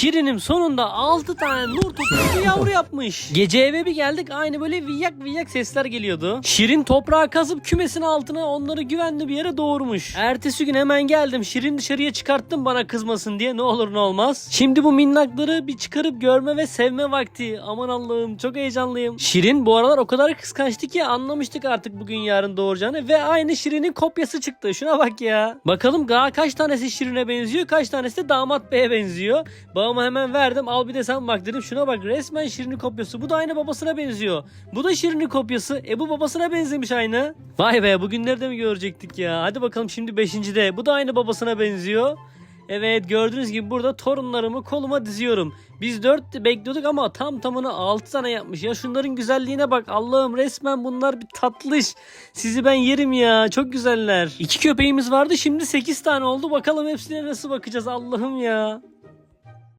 Şirinim sonunda 6 tane nur topu yavru yapmış. Gece eve bir geldik aynı böyle viyak viyak sesler geliyordu. Şirin toprağı kazıp kümesin altına onları güvenli bir yere doğurmuş. Ertesi gün hemen geldim. Şirin dışarıya çıkarttım bana kızmasın diye ne olur ne olmaz. Şimdi bu minnakları bir çıkarıp görme ve sevme vakti. Aman Allah'ım çok heyecanlıyım. Şirin bu aralar o kadar kıskançtı ki anlamıştık artık bugün yarın doğuracağını ve aynı Şirin'in kopyası çıktı. Şuna bak ya. Bakalım daha kaç tanesi Şirin'e benziyor kaç tanesi de damat beye benziyor. Babama hemen verdim al bir de sen bak dedim. Şuna bak resmen Şirin'in kopyası. Bu da aynı babasına benziyor. Bu da Şirin'in kopyası. E bu babasına benzemiş aynı. Vay be bugünleri de mi görecektik ya. Hadi bakalım şimdi beşincide. Bu da aynı babasına benziyor. Evet gördüğünüz gibi burada torunlarımı koluma diziyorum. Biz dört bekliyorduk ama tam tamına altı tane yapmış. Ya şunların güzelliğine bak Allah'ım resmen bunlar bir tatlış. Sizi ben yerim ya çok güzeller. İki köpeğimiz vardı şimdi sekiz tane oldu. Bakalım hepsine nasıl bakacağız Allah'ım ya.